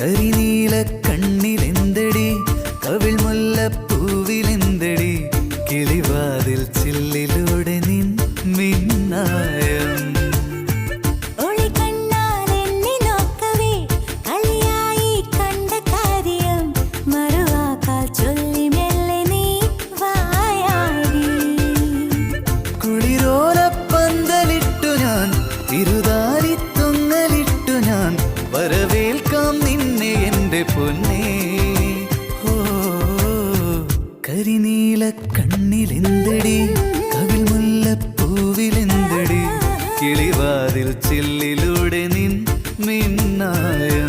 കരിനീല കണ്ണിലെന്തടി കവിൾ മുല്ലപ്പൂവിലെന്തടി കിളിവാതിൽ ചില്ലിൽ വരവേൽക്കാം നിന്നെ എന്റെ പൊന്നെ. ഓ കരിനീല കണ്ണിലെന്തടി? കവിൽ മുല്ലപ്പൂവിലെന്തടി? കിളിവാതിൽ ചില്ലിലൂടെ നിൻ മിന്നായ